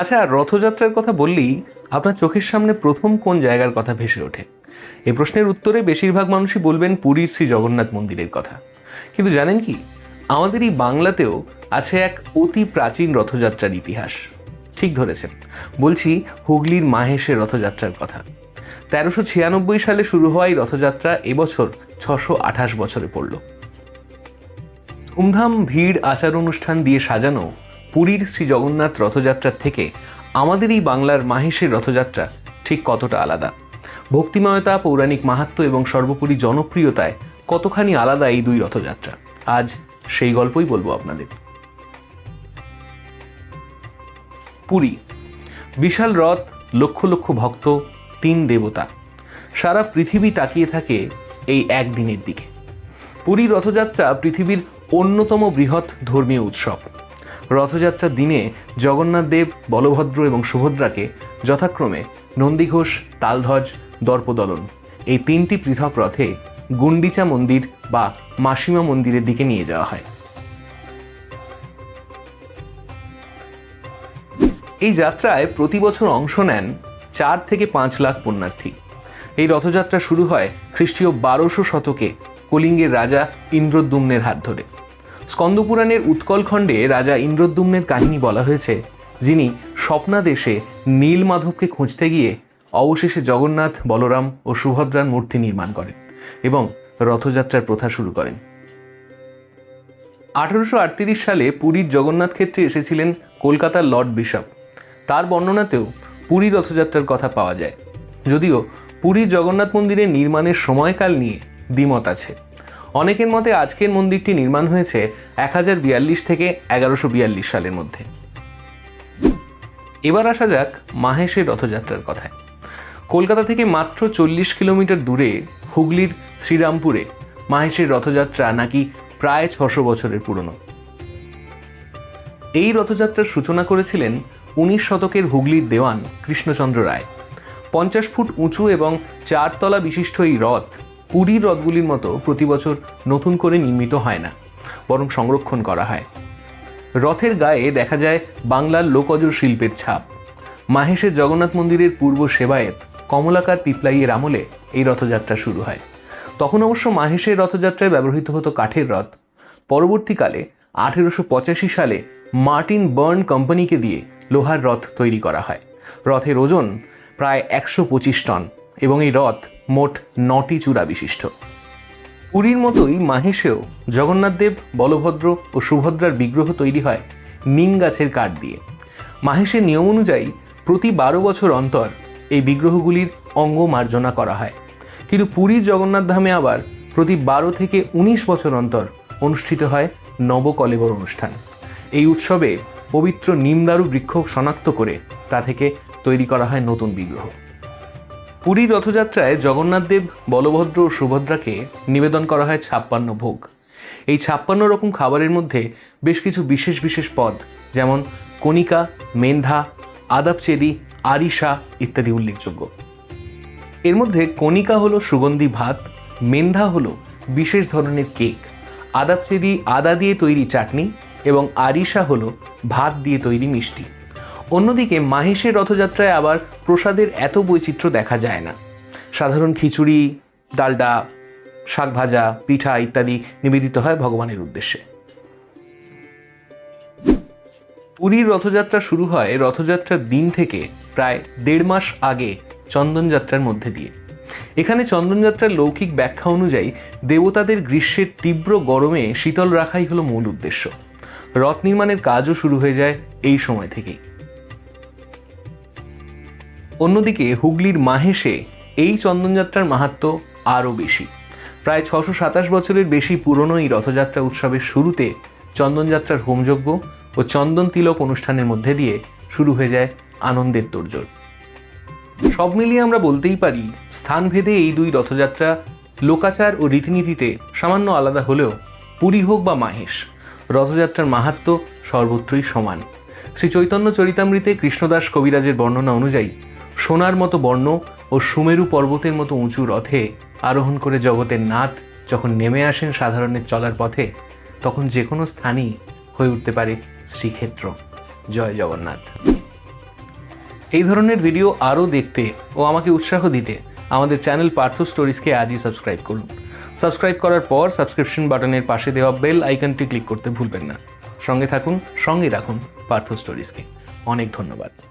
আচ্ছা রথযাত্রার কথা বললেই আপনার চোখের সামনে প্রথম কোন জায়গার কথা ভেসে ওঠে? এই প্রশ্নের উত্তরে বেশিরভাগ মানুষই বলবেন পুরীর শ্রী জগন্নাথ মন্দিরের কথা। কিন্তু জানেন কি, আমাদের এই বাংলাতেও আছে এক অতি প্রাচীন রথযাত্রার ইতিহাস। ঠিক ধরেছেন। বলছি, হুগলির মাহেশের রথযাত্রার কথা। তেরোশো ছিয়ানব্বই সালে শুরু হওয়া এই রথযাত্রা এবছর ছশো আঠাশ বছরে পড়ল। ধুমধাম ভিড় আচার অনুষ্ঠান দিয়ে সাজানো পুরীর শ্রী জগন্নাথ রথযাত্রার থেকে আমাদের এই বাংলার মাহেশের রথযাত্রা ঠিক কতটা আলাদা? ভক্তিময়তা, পৌরাণিক মাহাত্ম্য এবং সর্বোপরি জনপ্রিয়তায় কতখানি আলাদা এই দুই রথযাত্রা? আজ সেই গল্পই বলব আপনাদের। পুরী, বিশাল রথ, লক্ষ লক্ষ ভক্ত, তিন দেবতা, সারা পৃথিবী তাকিয়ে থাকে এই একদিনের দিকে। পুরী রথযাত্রা পৃথিবীর অন্যতম বৃহৎ ধর্মীয় উৎসব। রথযাত্রার দিনে জগন্নাথ দেব, বলভদ্র এবং সুভদ্রাকে যথাক্রমে নন্দীঘোষ, তালধ্বজ, দর্পদলন এই তিনটি পৃথক রথে গুন্ডিচা মন্দির বা মাসিমা মন্দিরের দিকে নিয়ে যাওয়া হয়। এই যাত্রায় প্রতি বছর অংশ নেন চার থেকে পাঁচ লাখ পুণ্যার্থী। এই রথযাত্রা শুরু হয় খ্রিস্টীয় বারোশো শতকে, কলিঙ্গের রাজা ইন্দ্রদ্যুম্নের হাত ধরে। স্কন্দপুরাণের উৎকলখণ্ডে রাজা ইন্দ্রদ্যুম্নের কাহিনী বলা হয়েছে, যিনি স্বপ্নাদেশে নীল মাধবকে খুঁজতে গিয়ে অবশেষে জগন্নাথ, বলরাম ও সুভদ্রার মূর্তি নির্মাণ করেন এবং রথযাত্রার প্রথা শুরু করেন। আঠারোশ আটত্রিশ সালে পুরীর জগন্নাথ ক্ষেত্রে এসেছিলেন কলকাতার লর্ড বিশপ। তার বর্ণনাতেও পুরী রথযাত্রার কথা পাওয়া যায়। যদিও পুরীর জগন্নাথ মন্দিরের নির্মাণের সময়কাল নিয়ে দ্বিমত আছে। অনেকের মতে আজকের মন্দিরটি নির্মাণ হয়েছে এক হাজার বিয়াল্লিশ থেকে এগারোশো বিয়াল্লিশ সালের মধ্যে। এবার আসা যাক মাহেশের রথযাত্রার কথায়। কলকাতা থেকে মাত্র চল্লিশ কিলোমিটার দূরে হুগলির শ্রীরামপুরে মাহেশের রথযাত্রা নাকি প্রায় ছশো বছরের পুরনো। এই রথযাত্রার সূচনা করেছিলেন উনিশ শতকের হুগলির দেওয়ান কৃষ্ণচন্দ্র রায়। পঞ্চাশ ফুট উঁচু এবং চারতলা বিশিষ্ট এই রথ পুরীর রথগুলির মতো প্রতি বছর নতুন করে নির্মিত হয় না, বরং সংরক্ষণ করা হয়। রথের গায়ে দেখা যায় বাংলার লোকজ শিল্পের ছাপ। মাহেশের জগন্নাথ মন্দিরের পূর্ব সেবায়েত কমলাকার পিপলাইয়ের আমলে এই রথযাত্রা শুরু হয়। তখন অবশ্য মাহেশের রথযাত্রায় ব্যবহৃত হতো কাঠের রথ। পরবর্তীকালে আঠেরোশো পঁচাশি সালে মার্টিন বার্ন কোম্পানিকে দিয়ে লোহার রথ তৈরি করা হয়। রথের ওজন প্রায় একশো পঁচিশ টন। এবং এই রথ মোট নটি চূড়া বিশিষ্ট। পুরীর মতোই মাহেশেও জগন্নাথদেব বলভদ্র ও সুভদ্রার বিগ্রহ তৈরি হয় নিম গাছের কাঠ দিয়ে। মাহেশের নিয়ম অনুযায়ী প্রতি বারো বছর অন্তর এই বিগ্রহগুলির অঙ্গ মার্জনা করা হয়। কিন্তু পুরীর জগন্নাথ ধামে আবার প্রতি বারো থেকে উনিশ বছর অন্তর অনুষ্ঠিত হয় নবকলেবর অনুষ্ঠান। এই উৎসবে পবিত্র নিমদারু বৃক্ষ শনাক্ত করে তা থেকে তৈরি করা হয় নতুন বিগ্রহ। পুরীর রথযাত্রায় জগন্নাথদেব বলভদ্র ও সুভদ্রাকে নিবেদন করা হয় ছাপ্পান্ন ভোগ। এই ছাপ্পান্ন রকম খাবারের মধ্যে বেশ কিছু বিশেষ বিশেষ পদ, যেমন কণিকা, মেন্ধা আদাবচেদি আরিশা ইত্যাদি উল্লেখযোগ্য। এর মধ্যে কণিকা হলো সুগন্ধি ভাত, মেন্ধা হলো বিশেষ ধরনের কেক আদাবচেদি আদা দিয়ে তৈরি চাটনি এবং আরিশা হলো ভাত দিয়ে তৈরি মিষ্টি। অন্যদিকে মাহেশের রথযাত্রায় আবার প্রসাদের এত বৈচিত্র্য দেখা যায় না। সাধারণ খিচুড়ি, ডালডা শাক ভাজা পিঠা ইত্যাদি নিবেদিত হয় ভগবানের উদ্দেশ্যে। পুরীর রথযাত্রা শুরু হয় রথযাত্রার দিন থেকে প্রায় দেড় মাস আগে চন্দনযাত্রার মধ্যে দিয়ে। এখানে চন্দনযাত্রার লৌকিক ব্যাখ্যা অনুযায়ী দেবতাদের গ্রীষ্মের তীব্র গরমে শীতল রাখাই হলো মূল উদ্দেশ্য। রথ নির্মাণের কাজও শুরু হয়ে যায় এই সময় থেকেই। অন্যদিকে হুগলির মাহেশে এই চন্দনযাত্রার মাহাত্ম আরও বেশি। প্রায় ছশো সাতাশ বছরের বেশি পুরনো এই রথযাত্রা উৎসবের শুরুতে চন্দনযাত্রার হোমযজ্ঞ ও চন্দন তিলক অনুষ্ঠানের মধ্যে দিয়ে শুরু হয়ে যায় আনন্দের তোড়জোড়। সব মিলিয়ে আমরা বলতেই পারি, স্থানভেদে এই দুই রথযাত্রা লোকাচার ও রীতিনীতিতে সামান্য আলাদা হলেও পুরী হোক বা মাহেশ, রথযাত্রার মাহাত্ম সর্বত্রই সমান। শ্রী চৈতন্য চরিতামৃতে কৃষ্ণদাস কবিরাজের বর্ণনা অনুযায়ী সোনার মতো বর্ণ ও সুমেরু পর্বতের মতো উঁচু রথে আরোহণ করে জগতের নাথ যখন নেমে আসেন সাধারণের চলার পথে, তখন যে কোনো স্থানই হয়ে উঠতে পারে শ্রীক্ষেত্র। জয় জগন্নাথ। এই ধরনের ভিডিও আরও দেখতে ও আমাকে উৎসাহ দিতে আমাদের চ্যানেল পার্থ স্টোরিজকে আজই সাবস্ক্রাইব করুন। সাবস্ক্রাইব করার পর সাবস্ক্রিপশন বাটনের পাশে দেওয়া বেল আইকনটি ক্লিক করতে ভুলবেন না। সঙ্গে থাকুন, সঙ্গে রাখুন পার্থ স্টোরিজকে। অনেক ধন্যবাদ।